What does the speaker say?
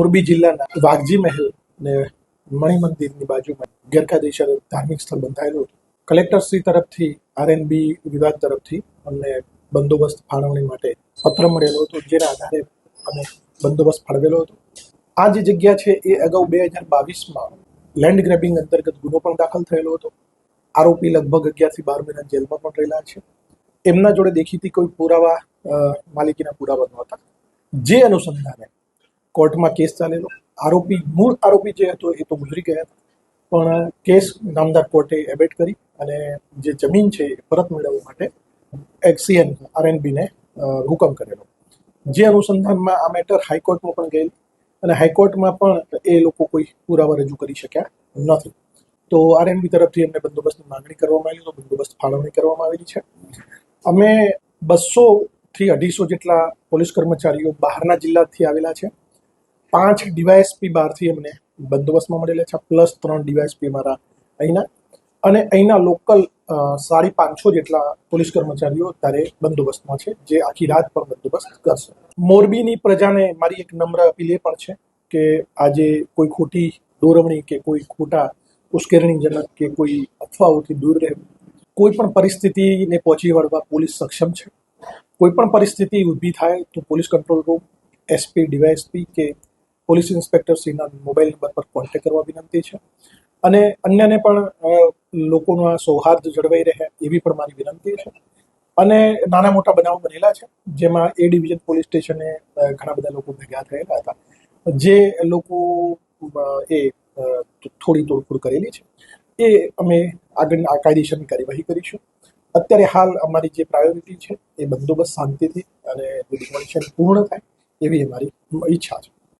મોરબી જિલ્લાના વાઘજી મહેલ ને મણિ મંદિરની બાજુમાં ગેરકાયદેસર ધાર્મિક સ્થળ બંધાયેલું હતું. કલેક્ટરશ્રી તરફથી આરએનબી વિભાગ તરફથી અમને બંદોબસ્ત ફાળવણી માટે પત્ર મળેલો હતો, જેના આધારે અમે બંદોબસ્ત ફાળવેલો હતો. આ જે જગ્યા છે, એ અગાઉ બે હજાર બાવીસમાં લેન્ડ ગ્રેબિંગ અંતર્ગત ગુનો પણ દાખલ થયેલો હતો. આરોપી લગભગ અગિયારથી બાર મહિના જેલમાં પણ રહેલા છે. એમના જોડે દેખીતી કોઈ પુરાવા માલિકીના પુરાવા નહોતા. જે અનુસંધાને કોર્ટમાં કેસ ચાલેલો. આરોપી, મૂળ આરોપી જે હતો એ તો ગુજરી ગયા. પણ કેસ નામદાર કોર્ટે એબેટ કરી અને જે જમીન છે એ પરત મેળવવા માટે એક્સીએન આરએનબીને હુકમ કરેલો. જે અનુસંધાનમાં આ મેટર હાઈકોર્ટમાં પણ ગયેલ અને હાઈકોર્ટમાં પણ એ લોકો કોઈ પુરાવા રજૂ કરી શક્યા નથી. તો આરએનબી તરફથી એમને બંદોબસ્તની માંગણી કરવામાં આવેલી તો બંદોબસ્ત ફાળવણી કરવામાં આવેલી છે. અમે બસો થી અઢીસો જેટલા પોલીસ કર્મચારીઓ બહારના જિલ્લાથી આવેલા છે. પાંચ ડીવાયએસપી બહારથી અમને બંદોબસ્તમાં મળેલા છે. પ્લસ ત્રણ ડીવાયએસપી મારા અહીંના. અને અહીંના લોકલ સાડી પાંચસો જેટલા પોલીસ કર્મચારીઓ ત્યારે બંદોબસ્તમાં છે, જે આખી રાત પણ બંદોબસ્ત કરશે. મોરબીની પ્રજાને મારી એક નમ્ર અપીલ એ પણ છે કે આજે કોઈ ખોટી દોરવણી કે કોઈ ખોટા ઉશ્કેરણીજનક કે કોઈ અફવાઓથી દૂર રહેવું કોઈ પણ પરિસ્થિતિને પહોંચી વળવા પોલીસ સક્ષમ છે. કોઈ પણ પરિસ્થિતિ ઊભી થાય તો police control room SP DySP કે પોલીસ ઇન્સ્પેક્ટર શ્રીના મોબાઈલ નંબર પર કોન્ટેક્ટ કરવા વિનંતી છે. અને અન્યને પણ લોકોનો આ સૌહાર્દ જળવાઈ રહે એવી પણ મારી વિનંતી છે. અને નાના મોટા બનાવો બનેલા છે, જેમાં એ ડિવિઝન પોલીસ સ્ટેશને ઘણા બધા લોકો ભેગા થયેલા હતા. જે લોકો એ થોડી તોડફોડ કરેલી છે. એ અમે આગળ, આ કાયદેસરની કાર્યવાહી કરીશું. અત્યારે હાલ અમારી જે પ્રાયોરિટી છે, એ બંદોબસ્ત શાંતિથી અને પૂર્ણ થાય એવી અમારી ઈચ્છા છે.